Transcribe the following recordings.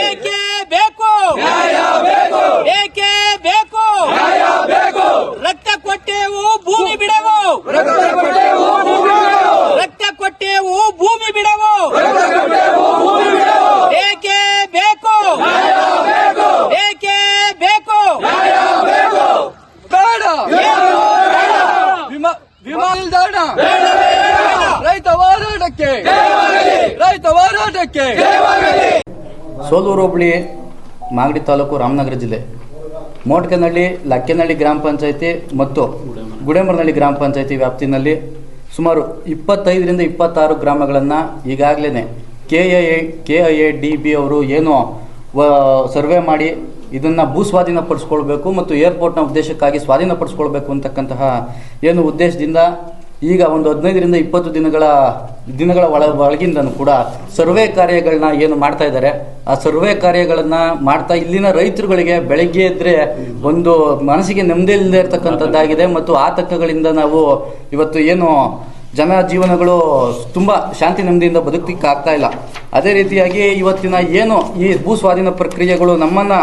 ಏಕೆ ಬೇಕು ಏಕೆ ಬೇಕು ರಕ್ತ ಕೊಟ್ಟೆವು ಭೂಮಿ ಬಿಡವು ರಕ್ತ ಕೊಟ್ಟೆವು ಭೂಮಿ ಬಿಡವು ಏಕೆ ಬೇಕು ಏಕೆ ಬೇಕು ಬೇಡ ವಿಮಾ ವಿಮಾ ನಿಲ್ದಾಣ ರೈತ ಹೋರಾಟಕ್ಕೆ ಹೋರಾಟಕ್ಕೆ ಸೋಲೂರು ಹೋಬಳಿ ಮಾಗಡಿ ತಾಲೂಕು ರಾಮನಗರ ಜಿಲ್ಲೆ. ಮೋಟ್ಕನಹಳ್ಳಿ, ಲಕ್ಕೆನಹಳ್ಳಿ ಗ್ರಾಮ ಪಂಚಾಯತಿ ಮತ್ತು ಗುಡೇಮರನಹಳ್ಳಿ ಗ್ರಾಮ ಪಂಚಾಯತಿ ವ್ಯಾಪ್ತಿನಲ್ಲಿ ಸುಮಾರು ಇಪ್ಪತ್ತೈದರಿಂದ ಇಪ್ಪತ್ತಾರು ಗ್ರಾಮಗಳನ್ನು ಈಗಾಗಲೇ K I A K I A D B ಅವರು ಏನು ಸರ್ವೆ ಮಾಡಿ ಇದನ್ನು ಭೂ ಸ್ವಾಧೀನಪಡಿಸ್ಕೊಳ್ಬೇಕು ಮತ್ತು ಏರ್ಪೋರ್ಟ್ನ ಉದ್ದೇಶಕ್ಕಾಗಿ ಸ್ವಾಧೀನಪಡಿಸ್ಕೊಳ್ಬೇಕು ಅಂತಕ್ಕಂತಹ ಏನು ಉದ್ದೇಶದಿಂದ ಈಗ ಒಂದು ಹದಿನೈದರಿಂದ ಇಪ್ಪತ್ತು ದಿನಗಳ ದಿನಗಳ ಒಳ, ಒಳಗಿಂದನೂ ಕೂಡ ಸರ್ವೆ ಕಾರ್ಯಗಳನ್ನ ಏನು ಮಾಡ್ತಾ ಇದ್ದಾರೆ, ಆ ಸರ್ವೆ ಕಾರ್ಯಗಳನ್ನು ಮಾಡ್ತಾ ಇಲ್ಲಿನ ರೈತರುಗಳಿಗೆ ಬೆಳಗ್ಗೆ ಎದ್ದರೆ ಒಂದು ಮನಸ್ಸಿಗೆ ನೆಮ್ಮದಿ ಇಲ್ಲದೆ ಇರತಕ್ಕಂಥದ್ದಾಗಿದೆ ಮತ್ತು ಆತಂಕಗಳಿಂದ ನಾವು ಇವತ್ತು ಏನು ಜನ ಜೀವನಗಳು ತುಂಬ ಶಾಂತಿ ನೆಮ್ಮದಿಯಿಂದ ಬದುಕಲಿಕ್ಕೆ ಆಗ್ತಾ ಇಲ್ಲ. ಅದೇ ರೀತಿಯಾಗಿ ಇವತ್ತಿನ ಏನು ಈ ಭೂ ಸ್ವಾಧೀನ ಪ್ರಕ್ರಿಯೆಗಳು ನಮ್ಮನ್ನ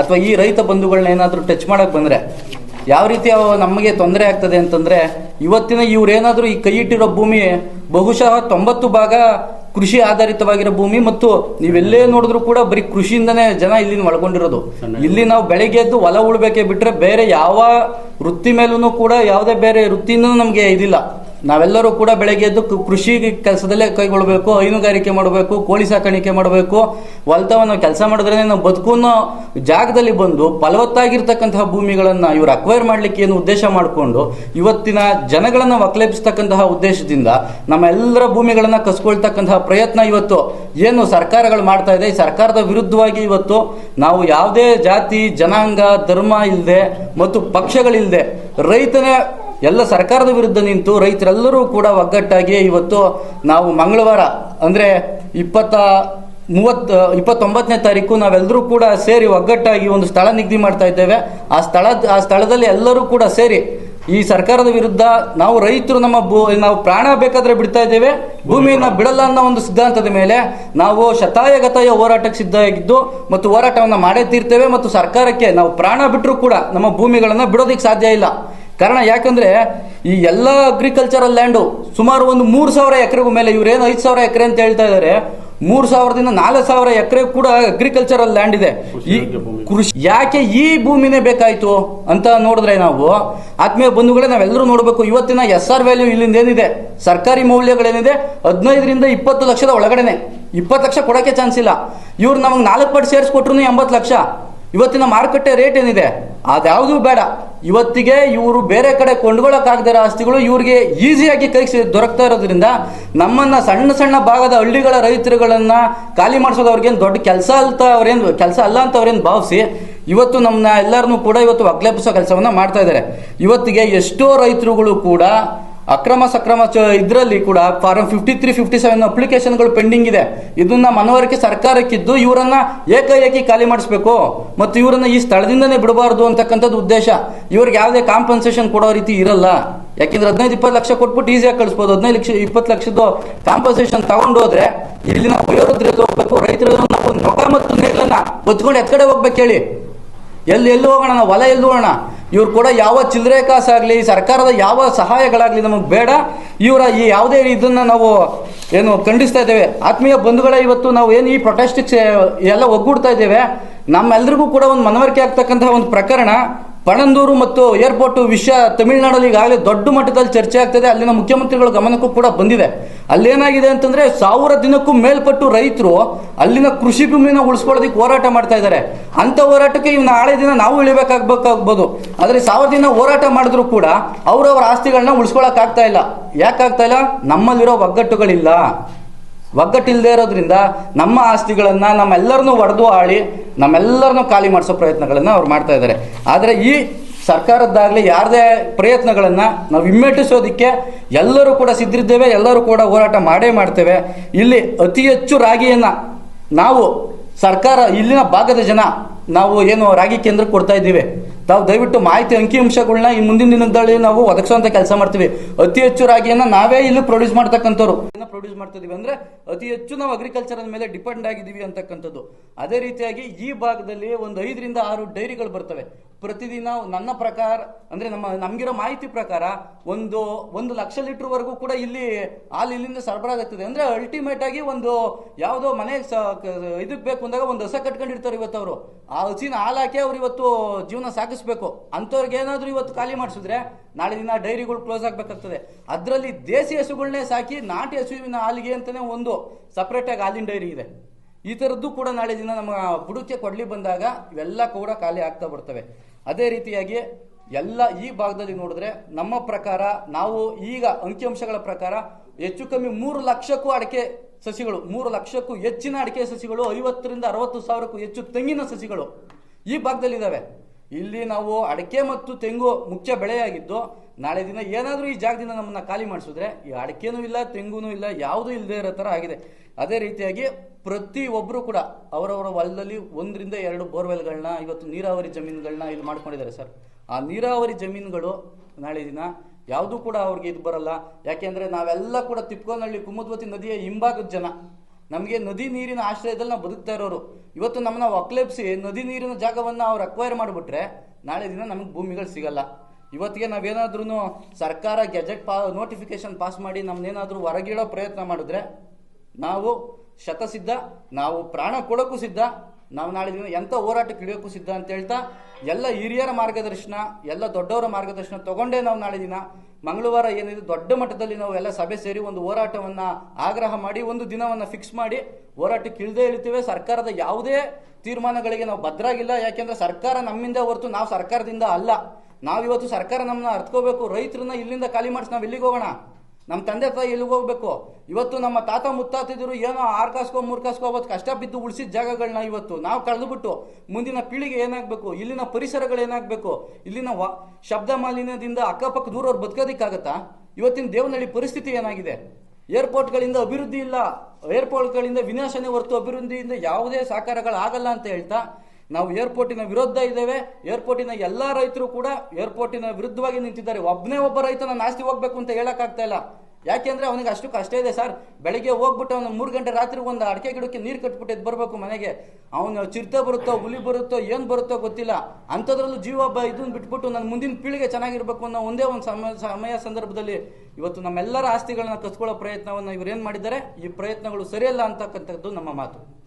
ಅಥವಾ ಈ ರೈತ ಬಂಧುಗಳನ್ನ ಏನಾದರೂ ಟಚ್ ಮಾಡೋಕ್ಕೆ ಬಂದರೆ ಯಾವ ರೀತಿ ನಮಗೆ ತೊಂದರೆ ಆಗ್ತದೆ ಅಂತಂದ್ರೆ ಇವತ್ತಿನ ಇವರೇನಾದರೂ ಈ ಕೈ ಇಟ್ಟಿರೋ ಭೂಮಿ ಬಹುಶಃ ತೊಂಬತ್ತು ಭಾಗ ಕೃಷಿ ಆಧಾರಿತವಾಗಿರೋ ಭೂಮಿ ಮತ್ತು ನೀವೆಲ್ಲೇ ನೋಡಿದ್ರು ಕೂಡ ಬರೀ ಕೃಷಿಯಿಂದನೇ ಜನ ಇಲ್ಲಿನ ಒಳಗೊಂಡಿರೋದು. ಇಲ್ಲಿ ನಾವು ಬೆಳಗ್ಗೆ ಎದ್ದು ಹೊಲ ಉಳ್ಬೇಕೆ ಬಿಟ್ರೆ ಬೇರೆ ಯಾವ ವೃತ್ತಿ ಮೇಲೂ ಕೂಡ ಯಾವುದೇ ಬೇರೆ ವೃತ್ತಿನೂ ನಮಗೆ ಇದಿಲ್ಲ. ನಾವೆಲ್ಲರೂ ಕೂಡ ಬೆಳಗ್ಗೆ ಎದ್ದು ಕೃಷಿ ಕೆಲಸದಲ್ಲೇ ಕೈಗೊಳ್ಳಬೇಕು ಹೈನುಗಾರಿಕೆ ಮಾಡಬೇಕು, ಕೋಳಿ ಸಾಕಾಣಿಕೆ ಮಾಡಬೇಕು. ಹೊಲ್ತವನ್ನು ಕೆಲಸ ಮಾಡಿದ್ರೆ ನಾವು ಬದುಕುನ್ನೋ ಜಾಗದಲ್ಲಿ ಬಂದು ಫಲವತ್ತಾಗಿರ್ತಕ್ಕಂತಹ ಭೂಮಿಗಳನ್ನು ಇವರು ಅಕ್ವೈರ್ ಮಾಡಲಿಕ್ಕೆ ಏನು ಉದ್ದೇಶ ಮಾಡಿಕೊಂಡು ಇವತ್ತಿನ ಜನಗಳನ್ನು ಒಕ್ಕಲೆಪಿಸ್ತಕ್ಕಂತಹ ಉದ್ದೇಶದಿಂದ ನಮ್ಮ ಎಲ್ಲರ ಭೂಮಿಗಳನ್ನು ಕಸ್ಕೊಳ್ತಕ್ಕಂತಹ ಪ್ರಯತ್ನ ಇವತ್ತು ಏನು ಸರ್ಕಾರಗಳು ಮಾಡ್ತಾ ಇದೆ. ಈ ಸರ್ಕಾರದ ವಿರುದ್ಧವಾಗಿ ಇವತ್ತು ನಾವು ಯಾವುದೇ ಜಾತಿ, ಜನಾಂಗ, ಧರ್ಮ ಇಲ್ಲದೆ ಮತ್ತು ಪಕ್ಷಗಳಿಲ್ಲದೆ ರೈತನೇ ಎಲ್ಲ ಸರ್ಕಾರದ ವಿರುದ್ಧ ನಿಂತು ರೈತರೆಲ್ಲರೂ ಕೂಡ ಒಗ್ಗಟ್ಟಾಗಿ ಇವತ್ತು ನಾವು ಮಂಗಳವಾರ, ಅಂದರೆ ಇಪ್ಪತ್ತ, ಮೂವತ್ತು, ಇಪ್ಪತ್ತೊಂಬತ್ತನೇ ತಾರೀಕು ನಾವೆಲ್ಲರೂ ಕೂಡ ಸೇರಿ ಒಗ್ಗಟ್ಟಾಗಿ ಒಂದು ಸ್ಥಳ ನಿಗದಿ ಮಾಡ್ತಾ ಇದ್ದೇವೆ. ಆ ಸ್ಥಳ, ಆ ಸ್ಥಳದಲ್ಲಿ ಎಲ್ಲರೂ ಕೂಡ ಸೇರಿ ಈ ಸರ್ಕಾರದ ವಿರುದ್ಧ ನಾವು ರೈತರು ನಮ್ಮ ಭೂ, ನಾವು ಪ್ರಾಣ ಬೇಕಾದ್ರೆ ಬಿಡ್ತಾ ಇದ್ದೇವೆ. ಭೂಮಿಯನ್ನ ಬಿಡಲ್ಲ ಅನ್ನೋ ಒಂದು ಸಿದ್ಧಾಂತದ ಮೇಲೆ ನಾವು ಶತಾಯಗತಾಯ ಹೋರಾಟಕ್ಕೆ ಸಿದ್ಧ ಆಗಿದ್ದು ಮತ್ತು ಹೋರಾಟವನ್ನು ಮಾಡೇ ತೀರ್ತೇವೆ ಮತ್ತು ಸರ್ಕಾರಕ್ಕೆ ನಾವು ಪ್ರಾಣ ಬಿಟ್ಟರೂ ಕೂಡ ನಮ್ಮ ಭೂಮಿಗಳನ್ನು ಬಿಡೋದಕ್ಕೆ ಸಾಧ್ಯ ಇಲ್ಲ. ಕಾರಣ ಯಾಕಂದ್ರೆ ಈ ಎಲ್ಲ ಅಗ್ರಿಕಲ್ಚರಲ್ ಲ್ಯಾಂಡು ಸುಮಾರು ಒಂದು ಮೂರು ಸಾವಿರ ಎಕರೆಗೂ ಮೇಲೆ ಇವ್ರೇನು ಐದು ಸಾವಿರ ಎಕರೆ ಅಂತ ಹೇಳ್ತಾ ಇದ್ದಾರೆ ಮೂರು ಸಾವಿರದಿಂದ ನಾಲ್ಕು ಸಾವಿರ ಎಕರೆ ಕೂಡ ಅಗ್ರಿಕಲ್ಚರಲ್ ಲ್ಯಾಂಡ್ ಇದೆ. ಈ ಕೃಷಿ ಯಾಕೆ ಈ ಭೂಮಿನೇ ಬೇಕಾಯಿತು ಅಂತ ನೋಡಿದ್ರೆ ನಾವು ಆತ್ಮೀಯ ಬಂಧುಗಳೇ ನಾವೆಲ್ಲರೂ ನೋಡಬೇಕು ಇವತ್ತಿನ ಎಸ್ ಆರ್ ವ್ಯಾಲ್ಯೂ ಇಲ್ಲಿಂದ ಏನಿದೆ? ಸರ್ಕಾರಿ ಮೌಲ್ಯಗಳೇನಿದೆ? ಹದಿನೈದರಿಂದ ಇಪ್ಪತ್ತು ಲಕ್ಷದ ಒಳಗಡೆನೆ. ಇಪ್ಪತ್ತು ಲಕ್ಷ ಕೊಡೋಕೆ ಚಾನ್ಸ್ ಇಲ್ಲ. ಇವ್ರು ನಮಗೆ ನಾಲ್ಕು ಪಟ್ಟು ಸೇರಿಸ್ಕೊಟ್ರು ಎಂಬತ್ತು ಲಕ್ಷ. ಇವತ್ತಿನ ಮಾರುಕಟ್ಟೆ ರೇಟ್ ಏನಿದೆ? ಅದ್ಯಾವುದೂ ಬೇಡ. ಇವತ್ತಿಗೆ ಇವರು ಬೇರೆ ಕಡೆ ಕೊಂಡ್ಕೊಳ್ಳೋಕ್ಕಾಗದಿರೋ ಆಸ್ತಿಗಳು ಇವರಿಗೆ ಈಸಿಯಾಗಿ ಕೈ ದೊರಕ್ತಾ ಇರೋದ್ರಿಂದ ನಮ್ಮನ್ನ ಸಣ್ಣ ಸಣ್ಣ ಭಾಗದ ಹಳ್ಳಿಗಳ ರೈತರುಗಳನ್ನು ಖಾಲಿ ಮಾಡಿಸೋದು ಅವ್ರಿಗೇನು ದೊಡ್ಡ ಕೆಲಸ ಅಂತ ಅವ್ರೇನು, ಕೆಲಸ ಅಲ್ಲ ಅಂತ ಅವ್ರೇನು ಭಾವಿಸಿ ಇವತ್ತು ನಮ್ಮನ್ನ ಎಲ್ಲರನ್ನೂ ಕೂಡ ಇವತ್ತು ಒಗ್ಲೇಪಿಸೋ ಕೆಲಸವನ್ನು ಮಾಡ್ತಾ ಇದ್ದಾರೆ. ಇವತ್ತಿಗೆ ಎಷ್ಟೋ ರೈತರುಗಳು ಕೂಡ ಅಕ್ರಮ ಸಕ್ರಮ ಇದರಲ್ಲಿ ಕೂಡ form fifty three fifty seven ಅಪ್ಲಿಕೇಶನ್ಗಳು ಪೆಂಡಿಂಗ್ ಇದೆ. ಇದನ್ನ ಮನವರಿಕೆ ಸರ್ಕಾರಕ್ಕಿದ್ದು ಇವರನ್ನ ಏಕಾಏಕಿ ಖಾಲಿ ಮಾಡಿಸ್ಬೇಕು. ಮತ್ತು ಇವರನ್ನ ಈ ಸ್ಥಳದಿಂದನೇ ಬಿಡಬಾರ್ದು ಅಂತಕ್ಕಂಥದ್ದು ಉದ್ದೇಶ. ಇವ್ರಿಗೆ ಯಾವುದೇ ಕಾಂಪನ್ಸೇಷನ್ ಕೊಡೋ ರೀತಿ ಇರಲ್ಲ. ಯಾಕೆಂದ್ರೆ ಹದಿನೈದು, ಇಪ್ಪತ್ತು ಲಕ್ಷ ಕೊಟ್ಬಿಟ್ಟು ಈಸಿಯಾಗಿ ಕಳಿಸ್ಬೋದು. ಹದಿನೈದು ಲಕ್ಷ, ಇಪ್ಪತ್ತು ಲಕ್ಷದ ಕಾಂಪನ್ಸೇಷನ್ ತಗೊಂಡೋದ್ರೆ ಇಲ್ಲಿನ ವಯೋವೃದ್ಧರು ಹೋಗ್ಬೇಕು. ರೈತರು ಮತ್ತು ನೇರನ್ನ ಹೊತ್ಕೊಂಡು ಎತ್ಕಡೆ ಹೋಗ್ಬೇಕು ಹೇಳಿ. ಎಲ್ಲಿ ಎಲ್ಲಿ ಹೋಗೋಣ? ಹೊಲ ಎಲ್ಲಿ ಹೋಗೋಣ? ಇವ್ರು ಕೂಡ ಯಾವ ಚಿಲ್ಲರೆ ಕಾಸಾಗಲಿ ಸರ್ಕಾರದ ಯಾವ ಸಹಾಯಗಳಾಗಲಿ ನಮಗೆ ಬೇಡ. ಇವರ ಈ ಯಾವುದೇ ಇದನ್ನ ನಾವು ಏನು ಖಂಡಿಸ್ತಾ ಇದ್ದೇವೆ. ಆತ್ಮೀಯ ಬಂಧುಗಳೇ, ಇವತ್ತು ನಾವು ಏನು ಈ ಪ್ರೊಟೆಸ್ಟಿಕ್ಸ್ ಎಲ್ಲ ಒಗ್ಗೂಡ್ತಾ ಇದ್ದೇವೆ. ನಮ್ಮೆಲ್ಲರಿಗೂ ಕೂಡ ಒಂದು ಮನವರಿಕೆ ಆಗ್ತಕ್ಕಂತಹ ಒಂದು ಪ್ರಕರಣ. ಪಣಂದೂರು ಮತ್ತು ಏರ್ಪೋರ್ಟ್ ವಿಷಯ ತಮಿಳುನಾಡಲ್ಲಿ ಈಗಾಗಲೇ ದೊಡ್ಡ ಮಟ್ಟದಲ್ಲಿ ಚರ್ಚೆ ಆಗ್ತದೆ. ಅಲ್ಲಿನ ಮುಖ್ಯಮಂತ್ರಿಗಳ ಗಮನಕ್ಕೂ ಕೂಡ ಬಂದಿದೆ. ಅಲ್ಲೇನಾಗಿದೆ ಅಂತಂದ್ರೆ ಸಾವಿರ ದಿನಕ್ಕೂ ಮೇಲ್ಪಟ್ಟು ರೈತರು ಅಲ್ಲಿನ ಕೃಷಿ ಭೂಮಿನ ಉಳಿಸ್ಕೊಳ್ಳೋದಕ್ಕೆ ಹೋರಾಟ ಮಾಡ್ತಾ ಇದ್ದಾರೆ. ಅಂತ ಹೋರಾಟಕ್ಕೆ ಇವ್ ನಾಳೆ ದಿನ ನಾವು ಇಳಿಬೇಕಾಗ್ಬೇಕಾಗ್ಬೋದು. ಆದ್ರೆ ಸಾವಿರ ದಿನ ಹೋರಾಟ ಮಾಡಿದ್ರು ಕೂಡ ಅವ್ರವ್ರ ಆಸ್ತಿಗಳನ್ನ ಉಳಿಸ್ಕೊಳಕ್ ಆಗ್ತಾ ಇಲ್ಲ. ಯಾಕಾಗ್ತಾ ಇಲ್ಲ? ನಮ್ಮಲ್ಲಿರೋ ಒಗ್ಗಟ್ಟುಗಳಿಲ್ಲ. ಒಗ್ಗಟ್ಟಿಲ್ಲದೆ ಇರೋದ್ರಿಂದ ನಮ್ಮ ಆಸ್ತಿಗಳನ್ನು ನಮ್ಮೆಲ್ಲರನ್ನೂ ಒಡೆದು ಆಳಿ ನಮ್ಮೆಲ್ಲರನ್ನೂ ಖಾಲಿ ಮಾಡಿಸೋ ಪ್ರಯತ್ನಗಳನ್ನು ಅವ್ರು ಮಾಡ್ತಾ ಇದ್ದಾರೆ. ಆದರೆ ಈ ಸರ್ಕಾರದ್ದಾಗಲಿ ಯಾರದೇ ಪ್ರಯತ್ನಗಳನ್ನು ನಾವು ಹಿಮ್ಮೆಟ್ಟಿಸೋದಕ್ಕೆ ಎಲ್ಲರೂ ಕೂಡ ಸಿದ್ಧಿದ್ದೇವೆ ಎಲ್ಲರೂ ಕೂಡ ಹೋರಾಟ ಮಾಡೇ ಮಾಡ್ತೇವೆ. ಇಲ್ಲಿ ಅತಿ ಹೆಚ್ಚು ರಾಗಿಯನ್ನು ನಾವು ಸರ್ಕಾರ ಇಲ್ಲಿನ ಭಾಗದ ಜನ ನಾವು ಏನು ರಾಗಿ ಕೇಂದ್ರ ಕೊಡ್ತಾ ಇದ್ದೀವಿ. ತಾವು ದಯವಿಟ್ಟು ಮಾಹಿತಿ ಅಂಕಿಅಂಶಗಳನ್ನ ಈ ಮುಂದಿನ ದಿನದಲ್ಲಿ ನಾವು ಒದಗಿಸುವಂತ ಕೆಲಸ ಮಾಡ್ತೀವಿ. ಅತಿ ಹೆಚ್ಚು ರಾಗಿಯನ್ನ ನಾವೇ ಇಲ್ಲಿ ಪ್ರೊಡ್ಯೂಸ್ ಮಾಡ್ತಕ್ಕಂಥವ್ರು. ಪ್ರೊಡ್ಯೂಸ್ ಮಾಡ್ತಿದೀವಿ ಅಂದ್ರೆ ಅತಿ ಹೆಚ್ಚು ನಾವು ಅಗ್ರಿಕಲ್ಚರ್ ಮೇಲೆ ಡಿಪೆಂಡ್ ಆಗಿದ್ದೀವಿ ಅಂತಕ್ಕಂಥದ್ದು. ಅದೇ ರೀತಿಯಾಗಿ ಈ ಭಾಗದಲ್ಲಿ ಒಂದು ಐದರಿಂದ ಆರು ಡೈರಿಗಳು ಬರ್ತವೆ. ಪ್ರತಿದಿನ ನನ್ನ ಪ್ರಕಾರ, ಅಂದ್ರೆ ನಮ್ಮ, ನಮ್ಗಿರೋ ಮಾಹಿತಿ ಪ್ರಕಾರ ಒಂದು ಒಂದು ಲಕ್ಷ ಲೀಟರ್ ವರೆಗೂ ಕೂಡ ಇಲ್ಲಿ ಹಾಲು ಇಲ್ಲಿಂದ ಸರಬರಾಜಾಗ್ತದೆ ಅಂದ್ರೆ ಅಲ್ಟಿಮೇಟ್ ಆಗಿ ಒಂದು ಯಾವುದೋ ಮನೆ ಇದಕ್ಕೆ ಬೇಕು ಅಂದಾಗ ಒಂದು ಹಸ ಕಟ್ಕೊಂಡಿರ್ತಾರೆ ಇವತ್ತು ಅವರು. ಆ ಹಸಿನ ಹಾಲು ಹಾಕಿ ಅವ್ರು ಇವತ್ತು ಜೀವನ ಸಾಗಿಸ್ಬೇಕು. ಅಂಥವ್ರಿಗೆ ಏನಾದರೂ ಇವತ್ತು ಖಾಲಿ ಮಾಡಿಸಿದ್ರೆ ನಾಳೆ ದಿನ ಡೈರಿಗಳು ಕ್ಲೋಸ್ ಆಗ್ಬೇಕಾಗ್ತದೆ. ಅದರಲ್ಲಿ ದೇಸಿ ಹಸುಗಳನ್ನೇ ಸಾಕಿ ನಾಟಿ ಹಸುವಿನ ಹಾಲಿಗೆ ಅಂತಾನೆ ಒಂದು ಸಪ್ರೇಟ್ ಆಗಿ ಹಾಲಿನ ಡೈರಿ ಇದೆ. ಈ ಥರದ್ದು ಕೂಡ ನಾಳೆ ದಿನ ನಮ್ಮ ಬುಡಕ್ಕೆ ಕೊಡಲಿ ಬಂದಾಗ ಇವೆಲ್ಲ ಕೂಡ ಖಾಲಿ ಆಗ್ತಾ ಬರ್ತವೆ. ಅದೇ ರೀತಿಯಾಗಿ ಎಲ್ಲ ಈ ಭಾಗದಲ್ಲಿ ನೋಡಿದ್ರೆ ನಮ್ಮ ಪ್ರಕಾರ ನಾವು ಈಗ ಅಂಕಿಅಂಶಗಳ ಪ್ರಕಾರ ಹೆಚ್ಚು ಕಮ್ಮಿ ಮೂರು ಲಕ್ಷಕ್ಕೂ ಅಡಿಕೆ ಸಸಿಗಳು, ಮೂರು ಲಕ್ಷಕ್ಕೂ ಹೆಚ್ಚಿನ ಅಡಿಕೆ ಸಸಿಗಳು, ಐವತ್ತರಿಂದ ಅರವತ್ತು ಸಾವಿರಕ್ಕೂ ಹೆಚ್ಚು ತೆಂಗಿನ ಸಸಿಗಳು ಈ ಭಾಗದಲ್ಲಿ ಇದಾವೆ ಇಲ್ಲಿ ನಾವು ಅಡಿಕೆ ಮತ್ತು ತೆಂಗು ಮುಖ್ಯ ಬೆಳೆಯಾಗಿದ್ದು ನಾಳೆ ದಿನ ಏನಾದರೂ ಈ ಜಾಗದಿಂದ ನಮ್ಮನ್ನ ಖಾಲಿ ಮಾಡಿಸಿದ್ರೆ ಈ ಅಡಿಕೆನೂ ಇಲ್ಲ, ತೆಂಗುನೂ ಇಲ್ಲ, ಯಾವುದೂ ಇಲ್ಲದೆ ಇರೋ ಥರ ಆಗಿದೆ. ಅದೇ ರೀತಿಯಾಗಿ ಪ್ರತಿ ಒಬ್ಬರು ಕೂಡ ಅವರವರ ಹೊಲದಲ್ಲಿ ಒಂದರಿಂದ ಎರಡು ಬೋರ್ವೆಲ್ಗಳನ್ನ, ಇವತ್ತು ನೀರಾವರಿ ಜಮೀನುಗಳನ್ನ ಇಲ್ಲಿ ಮಾಡ್ಕೊಂಡಿದ್ದಾರೆ ಸರ್. ಆ ನೀರಾವರಿ ಜಮೀನುಗಳು ನಾಳೆ ದಿನ ಯಾವುದೂ ಕೂಡ ಅವ್ರಿಗೆ ಇದು ಬರಲ್ಲ. ಯಾಕೆಂದ್ರೆ ನಾವೆಲ್ಲ ಕೂಡ ತಿಪ್ಕೋನಹಳ್ಳಿ ಕುಮದ್ವತಿ ನದಿಯ ಹಿಂಭಾಗದ ಜನ. ನಮಗೆ ನದಿ ನೀರಿನ ಆಶ್ರಯದಲ್ಲಿ ನಾವು ಬದುಕ್ತಾ ಇರೋರು. ಇವತ್ತು ನಮ್ಮನ್ನ ಒಕ್ಲೆಪ್ಸಿ ನದಿ ನೀರಿನ ಜಾಗವನ್ನು ಅವ್ರು ಅಕ್ವೈರ್ ಮಾಡಿಬಿಟ್ರೆ ನಾಳೆ ದಿನ ನಮಗೆ ಭೂಮಿಗಳು ಸಿಗಲ್ಲ. ಇವತ್ತಿಗೆ ನಾವೇನಾದ್ರೂ ಸರ್ಕಾರ ಗೆಜೆಟ್ ಪಾ ನೋಟಿಫಿಕೇಶನ್ ಪಾಸ್ ಮಾಡಿ ನಮ್ಮನ್ನೇನಾದರೂ ಹೊರಗಿಡೋ ಪ್ರಯತ್ನ ಮಾಡಿದ್ರೆ ನಾವು ಶತಸಿದ್ಧ, ನಾವು ಪ್ರಾಣ ಕೊಡೋಕ್ಕೂ ಸಿದ್ಧ, ನಾವು ನಾಳೆ ದಿನ ಎಂಥ ಹೋರಾಟಕ್ಕೆ ಇಳಿಯೋಕ್ಕೂ ಸಿದ್ಧ ಅಂತ ಹೇಳ್ತಾ, ಎಲ್ಲ ಹಿರಿಯರ ಮಾರ್ಗದರ್ಶನ, ಎಲ್ಲ ದೊಡ್ಡವರ ಮಾರ್ಗದರ್ಶನ ತಗೊಂಡೇ ನಾವು ನಾಳೆ ದಿನ ಮಂಗಳವಾರ ಏನಿದೆ, ದೊಡ್ಡ ಮಟ್ಟದಲ್ಲಿ ನಾವು ಎಲ್ಲ ಸಭೆ ಸೇರಿ ಒಂದು ಹೋರಾಟವನ್ನು ಆಗ್ರಹ ಮಾಡಿ, ಒಂದು ದಿನವನ್ನು ಫಿಕ್ಸ್ ಮಾಡಿ, ಹೋರಾಟಕ್ಕೆ ಇಳದೇ ಇಳ್ತೀವಿ. ಸರ್ಕಾರದ ಯಾವುದೇ ತೀರ್ಮಾನಗಳಿಗೆ ನಾವು ಭದ್ರಾಗಿಲ್ಲ. ಯಾಕೆಂದ್ರೆ ಸರ್ಕಾರ ನಮ್ಮಿಂದ ಹೊರತು ನಾವು ಸರ್ಕಾರದಿಂದ ಅಲ್ಲ. ನಾವಿವತ್ತು ಸರ್ಕಾರ ನಮ್ಮನ್ನ ಅರ್ಥಕೋಬೇಕು ರೈತರನ್ನ ಇಲ್ಲಿಂದ ಖಾಲಿ ಮಾಡಿಸಿ ನಾವು ಎಲ್ಲಿಗೆ ಹೋಗೋಣ? ನಮ್ಮ ತಂದೆ ತಾಯಿ ಎಲ್ಲಿಗೆ ಹೋಗ್ಬೇಕು? ಇವತ್ತು ನಮ್ಮ ತಾತ ಮುತ್ತಾತಿದ್ರು ಏನೋ ಆರ್ಕಾಸ್ಕೋ ಮುರ್ಕಾಸ್ಕೋ ಮೂರ್ ಕಾಸ್ಕೋ ಅವತ್ತು ಕಷ್ಟ ಬಿದ್ದು ಉಳಿಸಿದ ಜಾಗಗಳನ್ನ ಇವತ್ತು ನಾವು ಕಳೆದುಬಿಟ್ಟು ಮುಂದಿನ ಪೀಳಿಗೆ ಏನಾಗಬೇಕು? ಇಲ್ಲಿನ ಪರಿಸರಗಳು ಏನಾಗಬೇಕು? ಇಲ್ಲಿನ ವಾ, ಶಬ್ದ ಮಾಲಿನ್ಯದಿಂದ ಅಕ್ಕಪಕ್ಕ ದೂರವ್ರು ಬದುಕೋದಿಕ್ಕಾಗತ್ತಾ? ಇವತ್ತಿನ ದೇವನಹಳ್ಳಿ ಪರಿಸ್ಥಿತಿ ಏನಾಗಿದೆ? ಏರ್ಪೋರ್ಟ್ಗಳಿಂದ ಅಭಿವೃದ್ಧಿ ಇಲ್ಲ. ಏರ್ಪೋರ್ಟ್ಗಳಿಂದ ವಿನಾಶನೇ ಹೊರತು ಅಭಿವೃದ್ಧಿಯಿಂದ ಯಾವುದೇ ಸಾಕಾರಗಳಾಗಲ್ಲ ಅಂತ ಹೇಳ್ತಾ ನಾವು ಏರ್ಪೋರ್ಟಿನ ವಿರುದ್ಧ ಇದ್ದೇವೆ. ಏರ್ಪೋರ್ಟಿನ ಎಲ್ಲಾ ರೈತರು ಕೂಡ ಏರ್ಪೋರ್ಟಿನ ವಿರುದ್ಧವಾಗಿ ನಿಂತಿದ್ದಾರೆ. ಒಬ್ಬನೇ ಒಬ್ಬ ರೈತನ ನಾಸ್ತಿ ಹೋಗ್ಬೇಕು ಅಂತ ಹೇಳಕ್ಕಾಗ್ತಾ ಇಲ್ಲ. ಯಾಕೆಂದ್ರೆ ಅವನಿಗೆ ಅಷ್ಟು ಕಷ್ಟ ಇದೆ ಸರ್. ಬೆಳಿಗ್ಗೆ ಹೋಗ್ಬಿಟ್ಟು ಅವನು ಮೂರು ಗಂಟೆ ರಾತ್ರಿ ಒಂದು ಅಡಿಕೆ ಗಿಡಕ್ಕೆ ನೀರು ಕಟ್ಬಿಟ್ಟು ಎದ್ದು ಬರಬೇಕು ಮನೆಗೆ. ಅವನು ಚಿರತೆ ಬರುತ್ತೋ, ಹುಲಿ ಬರುತ್ತೋ, ಏನು ಬರುತ್ತೋ ಗೊತ್ತಿಲ್ಲ. ಅಂಥದ್ರಲ್ಲೂ ಜೀವ ಬ ಇದನ್ನ ಬಿಟ್ಬಿಟ್ಟು ನನ್ನ ಮುಂದಿನ ಪೀಳಿಗೆ ಚೆನ್ನಾಗಿರ್ಬೇಕು ಅನ್ನೋ ಒಂದೇ ಒಂದು ಸಮಯ ಸಮಯ ಸಂದರ್ಭದಲ್ಲಿ ಇವತ್ತು ನಮ್ಮೆಲ್ಲರ ಆಸ್ತಿಗಳನ್ನ ಕಸ್ಕೊಳ್ಳೋ ಪ್ರಯತ್ನವನ್ನು ಇವ್ರು ಏನು ಮಾಡಿದ್ದಾರೆ? ಈ ಪ್ರಯತ್ನಗಳು ಸರಿಯಲ್ಲ ಅಂತಕ್ಕಂಥದ್ದು ನಮ್ಮ ಮಾತು.